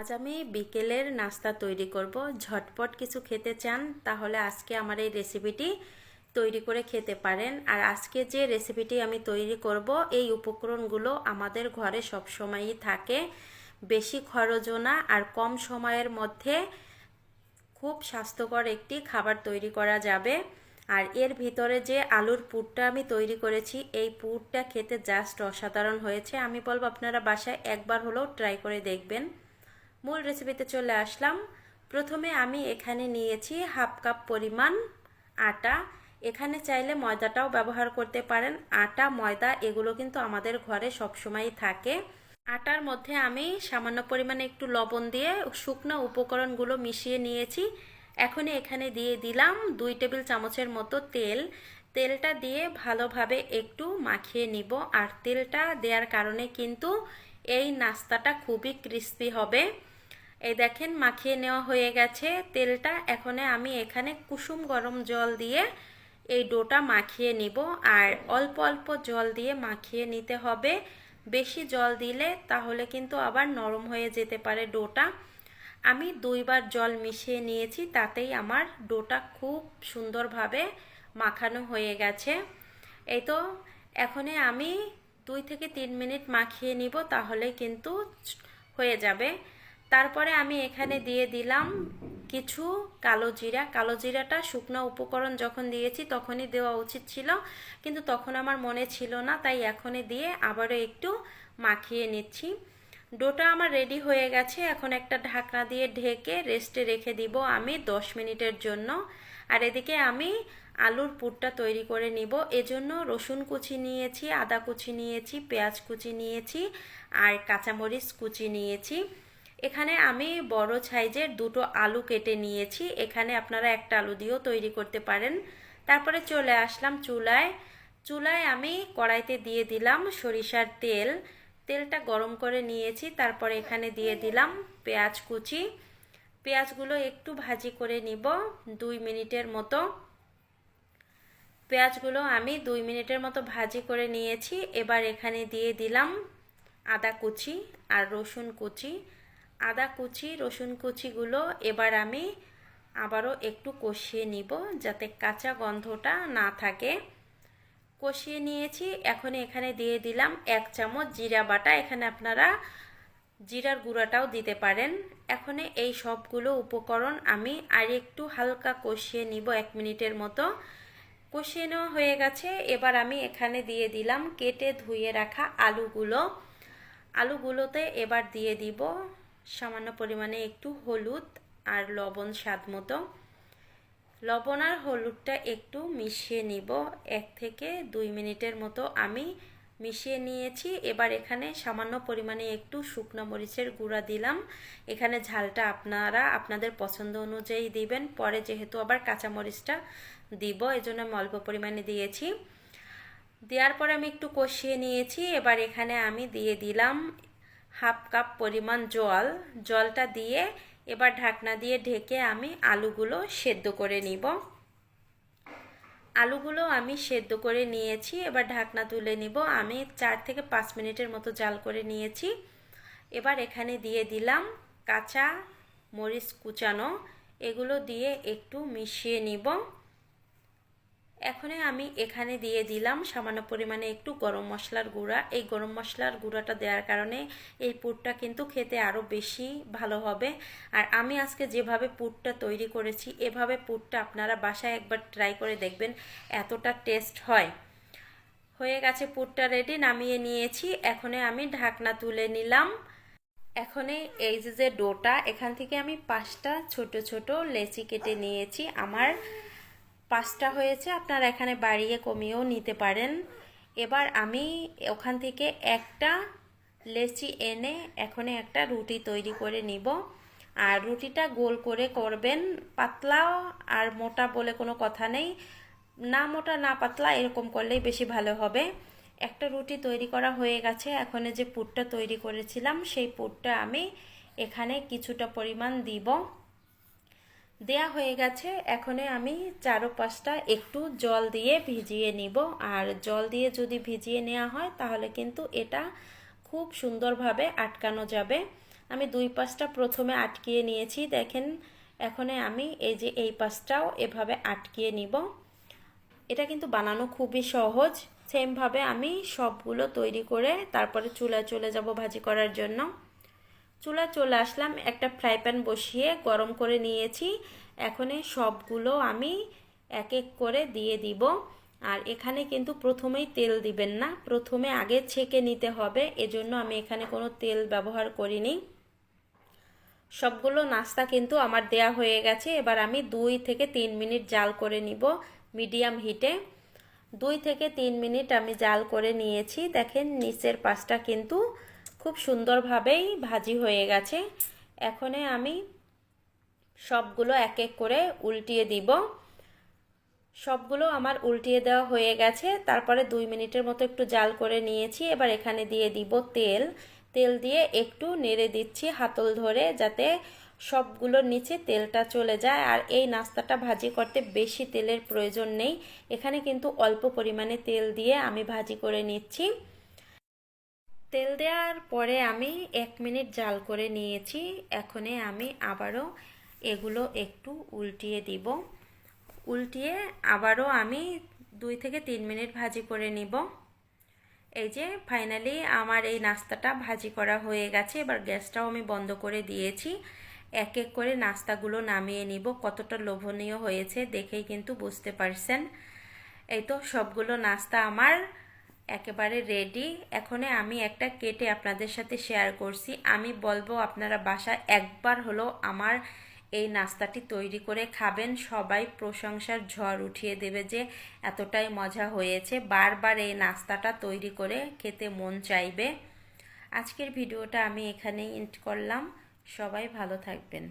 আজ আমি বিকেলের নাস্তা তৈরি করব। ঝটপট কিছু খেতে চান, তাহলে আজকে আমার এই রেসিপিটি তৈরি করে খেতে পারেন। আর আজকে যে রেসিপিটি আমি তৈরি করব, এই উপকরণগুলো আমাদের ঘরে সবসময়ই থাকে। বেশি খরচও না, আর কম সময়ের মধ্যে খুব স্বাস্থ্যকর একটি খাবার তৈরি করা যাবে। আর এর ভিতরে যে আলুর পুরটা আমি তৈরি করেছি, এই পুরটা খেতে জাস্ট অসাধারণ হয়েছে। আমি বলব আপনারা বাসায় একবার হলেও ট্রাই করে দেখবেন। মূল রেসিপিতে চলে আসলাম। প্রথমে আমি এখানে নিয়েছি হাফ কাপ পরিমাণ আটা। এখানে চাইলে ময়দাটাও ব্যবহার করতে পারেন। আটা, ময়দা এগুলো কিন্তু আমাদের ঘরে সবসময়ই থাকে। আটার মধ্যে আমি সামান্য পরিমাণে একটু লবণ দিয়ে শুকনো উপকরণগুলো মিশিয়ে নিয়েছি। এখন এখানে দিয়ে দিলাম দুই টেবিল চামচের মতো তেল। তেলটা দিয়ে ভালোভাবে একটু মাখিয়ে নিব। আর তেলটা দেওয়ার কারণে কিন্তু এই নাস্তাটা খুবই ক্রিস্পি হবে। এই দেখেন, মাখিয়ে নেওয়া হয়ে গেছে। তেলটা এখন আমি এখানে কুসুম গরম জল দিয়ে এই ডোটা মাখিয়ে নিব। আর অল্প অল্প জল দিয়ে মাখিয়ে নিতে হবে। বেশি জল দিলে তাহলে কিন্তু আবার নরম হয়ে যেতে পারে ডোটা। আমি দুইবার জল মিশিয়ে নিয়েছি, তাতেই আমার ডোটা খুব সুন্দরভাবে মাখানো হয়ে গেছে। এই তো, এখনে আমি দুই থেকে তিন মিনিট মাখিয়ে নিব, তাহলে কিন্তু হয়ে যাবে। তারপরে আমি এখানে দিয়ে দিলাম কিছু কালো জিরা। কালো জিরাটা শুকনো উপকরণ যখন দিয়েছি তখনই দেওয়া উচিত ছিল, কিন্তু তখন আমার মনে ছিল না, তাই এখনই দিয়ে আবারও একটু মাখিয়ে নিচ্ছি। ডোটা আমার রেডি হয়ে গেছে, এখন একটা ঢাকনা দিয়ে ঢেকে রেস্টে রেখে দিব আমি দশ মিনিটের জন্য। আর এদিকে আমি আলুর পুরটা তৈরি করে নিব, এজন্য রসুন কুচি নিয়েছি, আদা কুচি নিয়েছি, পেঁয়াজ কুচি নিয়েছি, আর কাঁচামরিচ কুচি নিয়েছি। এখানে আমি বড় সাইজের দুটো আলু কেটে নিয়েছি। এখানে আপনারা একটা আলু দিয়েও তৈরি করতে পারেন। তারপরে চলে আসলাম চুলায়। চুলায় আমি কড়াইতে দিয়ে দিলাম সরিষার তেল। তেলটা গরম করে নিয়েছি। তারপরে এখানে দিয়ে দিলাম পেঁয়াজ কুচি। পেঁয়াজগুলো একটু ভাজি করে নিব দুই মিনিটের মতো। পেঁয়াজগুলো আমি দুই মিনিটের মতো ভাজি করে নিয়েছি। এবার এখানে দিয়ে দিলাম আদা কুচি আর রসুন কুচি। আদা কুচি, রসুন কুচিগুলো এবার আমি আবারও একটু কষিয়ে নিব যাতে কাঁচা গন্ধটা না থাকে। কষিয়ে নিয়েছি, এখন এখানে দিয়ে দিলাম এক চামচ জিরা বাটা। এখানে আপনারা জিরার গুঁড়াটাও দিতে পারেন। এখন এই সবগুলো উপকরণ আমি আর একটু হালকা কষিয়ে নিব এক মিনিটের মতো। কষিয়ে নেওয়া হয়ে গেছে, এবার আমি এখানে দিয়ে দিলাম কেটে ধুয়ে রাখা আলুগুলো। আলুগুলোতে এবার দিয়ে দিব সামান্য পরিমাণে একটু হলুদ আর লবণ স্বাদ মতো। লবণ আর হলুদটা একটু মিশিয়ে নিব। এক থেকে দুই মিনিটের মতো আমি মিশিয়ে নিয়েছি। এবার এখানে সামান্য পরিমাণে একটু শুকনো মরিচের গুঁড়া দিলাম। এখানে ঝালটা আপনারা আপনাদের পছন্দ অনুযায়ী দিবেন। পরে যেহেতু আবার কাঁচা মরিচটা দিব, এজন্য আমি অল্প পরিমাণে দিয়েছি। দেওয়ার পরে আমি একটু কষিয়ে নিয়েছি। এবার এখানে আমি দিয়ে দিলাম হাফ কাপ পরিমাণ জল, জলটা দিয়ে এবার ঢাকনা দিয়ে ঢেকে আমি আলুগুলো সেদ্ধ করে নিব। আলুগুলো আমি সেদ্ধ করে নিয়েছি, এবার ঢাকনা তুলে নিব। আমি চার থেকে পাঁচ মিনিটের মতো জাল করে নিয়েছি। এবার এখানে দিয়ে দিলাম কাঁচা মরিচ কুচানো। এগুলো দিয়ে একটু মিশিয়ে নিব। এখন আমি এখানে দিয়ে দিলাম সামান্য পরিমাণে একটু গরম মশলার গুঁড়া। এই গরম মশলার গুঁড়াটা দেওয়ার কারণে এই পুরটা কিন্তু খেতে আরও বেশি ভালো হবে। আর আমি আজকে যেভাবে পুরটা তৈরি করেছি, এভাবে পুরটা আপনারা বাসায় একবার ট্রাই করে দেখবেন এতটা টেস্ট হয়। হয়ে গেছে পুরটা রেডি নামিয়ে নিয়েছি। এখনে আমি ঢাকনা তুলে নিলাম। এখনে এই যে যে ডোটা, এখান থেকে আমি পাঁচটা ছোট ছোট লেচি কেটে নিয়েছি। আমার পাঁচটা হয়েছে, আপনারা এখানে বাড়িয়ে কমিয়েও নিতে পারেন। এবার আমি ওখান থেকে একটা লেচি এনে এখন একটা রুটি তৈরি করে নিব। আর রুটিটা গোল করে করবেন পাতলা আর মোটা বলে কোনো কথা নেই। না মোটা, না পাতলা, এরকম করলেই বেশি ভালো হবে। একটা রুটি তৈরি করা হয়ে গেছে, এখন যে পুরটা তৈরি করেছিলাম, সেই পুরটা আমি এখানে কিছুটা পরিমাণ দিব। দেয়া হয়ে গেছে। এখনে আমি চারো পাঁচটা একটু জল দিয়ে ভিজিয়ে নিব। আর জল দিয়ে যদি ভিজিয়ে নেওয়া হয়, তাহলে কিন্তু এটা খুব সুন্দরভাবে আটকানো যাবে। আমি দুই পাশটা প্রথমে আটকিয়ে নিয়েছি। দেখেন, এখন আমি এই যে এই পাশটাও এভাবে আটকিয়ে নিব। এটা কিন্তু বানানো খুবই সহজ। সেমভাবে আমি সবগুলো তৈরি করে তারপরে চুলায় চলে যাব ভাজি করার জন্য। চুলা চলে আসলাম, একটা ফ্রাই প্যান বসিয়ে গরম করে নিয়েছি। এখন সবগুলো আমি এক এক করে দিয়ে দিব। আর এখানে কিন্তু প্রথমেই তেল দিবেন না, প্রথমে আগে ছেঁকে নিতে হবে, এজন্য আমি এখানে কোনো তেল ব্যবহার করিনি। সবগুলো নাস্তা কিন্তু আমার দেয়া হয়ে গেছে, এবার আমি দুই থেকে তিন মিনিট জাল করে নিব মিডিয়াম হিটে। দুই থেকে তিন মিনিট আমি জাল করে নিয়েছি। দেখেন, নিচের পাশটা কিন্তু খুব সুন্দরভাবেই ভাজি হয়ে গেছে। এখনে আমি সবগুলো এক এক করে উল্টিয়ে দিব। সবগুলো আমার উল্টিয়ে দেওয়া হয়ে গেছে। তারপরে দুই মিনিটের মতো একটু জাল করে নিয়েছি। এবার এখানে দিয়ে দিব তেল। তেল দিয়ে একটু নেড়ে দিচ্ছি হাতল ধরে যাতে সবগুলোর নিচে তেলটা চলে যায়। আর এই নাস্তাটা ভাজি করতে বেশি তেলের প্রয়োজন নেই। এখানে কিন্তু অল্প পরিমাণে তেল দিয়ে আমি ভাজি করে নিচ্ছি। তেল দেওয়ার পরে আমি এক মিনিট জাল করে নিয়েছি। এখনে আমি আবারও এগুলো একটু উল্টিয়ে দিব। উল্টিয়ে আবারও আমি দুই থেকে তিন মিনিট ভাজি করে নিব। এই যে ফাইনালি আমার এই নাস্তাটা ভাজি করা হয়ে গেছে। এবার গ্যাসটাও আমি বন্ধ করে দিয়েছি। এক এক করে নাস্তাগুলো নামিয়ে নিব। কতটা লোভনীয় হয়েছে দেখেই কিন্তু বুঝতে পারছেন। এই তো সবগুলো নাস্তা আমার একেবারে রেডি এখনে আমি একটা কেটে আপনাদের সাথে শেয়ার করছি। আমি বলব আপনারা বাসা একবার হলো আমার এই নাস্তাটি তৈরি করে খাবেন। সবাই প্রশংসার ঝড় উঠিয়ে দেবে যে এতটাই মজা হয়েছে। বারবার এই নাস্তাটা তৈরি করে খেতে মন চাইবে। আজকের ভিডিওটা আমি এখানেই এন্ড করলাম। সবাই ভালো থাকবেন।